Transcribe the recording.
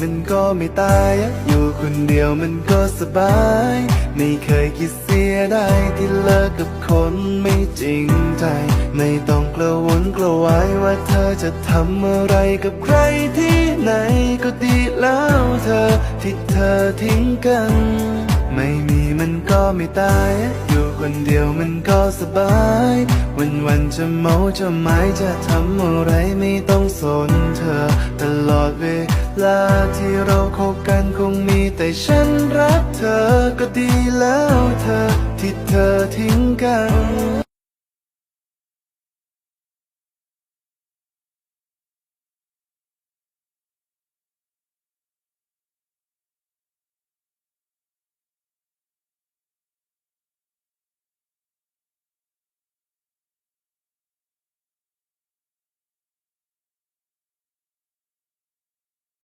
มันก็ไม่ตาย อยู่คนเดียวมันก็สบาย ไม่เคยคิดเสียได้ที่เลิกกับคนไม่จริงใจ ไม่ต้องกระวนกระวายว่าเธอจะทำอะไรกับใครที่ไหนก็ดีแล้วเธอที่เธอทิ้งกัน ไม่มีมันก็ไม่ตาย อยู่คนเดียวมันก็สบาย วันวันๆจะเมาจะหมายจะทำอะไรไม่ต้องสนเธอาที่เราคบกันคงมีแต่ฉันรักเธอก็ดีแล้วเธอที่เธอทิ้งกัน